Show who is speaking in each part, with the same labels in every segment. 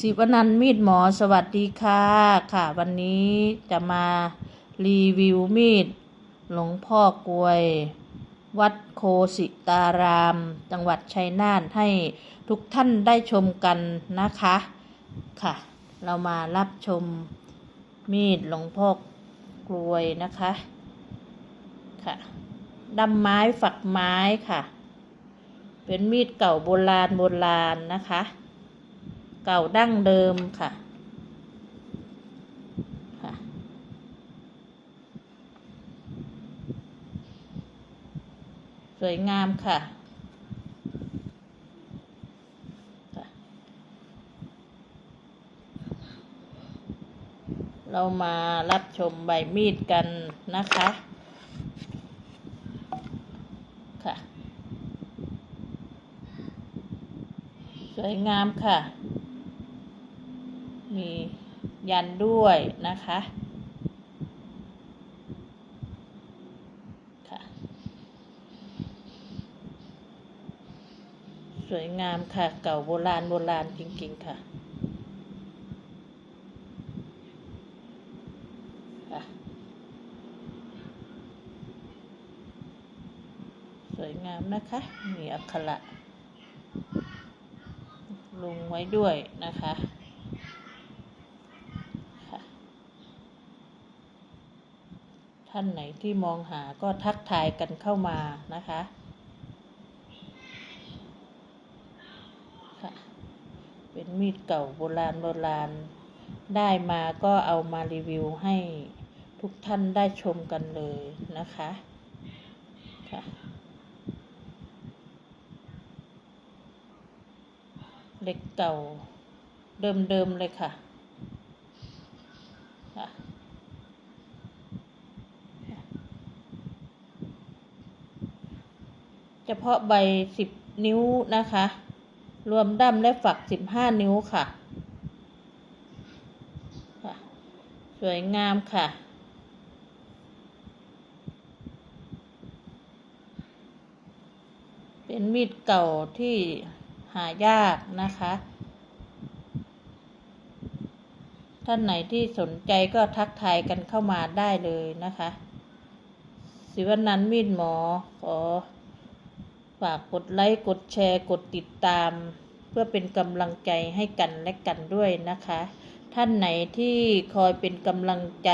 Speaker 1: ศิวนันท์มีดหมอสวัสดีค่ะค่ะ วันนี้จะมารีวิวมีด หลวงพ่อกลวย วัดโคสิตาราม จังหวัดชัยนาทให้ทุกท่านได้ชมกันนะคะค่ะ เรามารับชมมีดหลวงพ่อกลวยนะคะค่ะดำไม้ฝักไม้ค่ะ เป็นมีดเก่าโบราณโบราณนะคะ เก่าดั้งเดิมค่ะค่ะ สวยงามค่ะค่ะเรามารับชมใบมีดกันนะคะ ค่ะ สวยงามค่ะ มียันด้วยนะคะค่ะสวยงามค่ะ เก่าโบราณโบราณจริง ๆ ค่ะสวยงามนะคะ มีอักขระลงไว้ด้วยนะคะ ท่านไหนที่มองหาก็ทักทายกันเข้ามานะคะค่ะเป็นมีดเก่าโบราณโบราณ ได้มาก็เอามารีวิวให้ทุกท่านได้ชมกันเลยนะคะค่ะเหล็กเก่าเดิมๆเลยค่ะค่ะ เฉพาะใบสิบนิ้วนะคะ รวมด้ามและฝักสิบห้านิ้วค่ะค่ะ สวยงามค่ะเป็นมีดเก่าที่หายากนะคะ ท่านไหนที่สนใจก็ทักทายกันเข้ามาได้เลยนะคะ สิวนันมีดหมอขอ ฝากกดไลค์ กดแชร์ กดติดตาม เพื่อเป็นกำลังใจให้กันและกันด้วยนะคะ ท่านไหนที่คอยเป็นกำลังใจ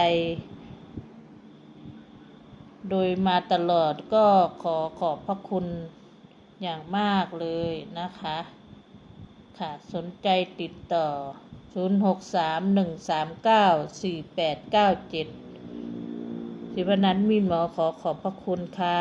Speaker 1: โดยมาตลอดก็ขอขอบพระคุณอย่างมากเลยนะคะ ค่ะสนใจติดต่อ 0631394897สิวนันมีนหมอขอขอบพระคุณค่ะ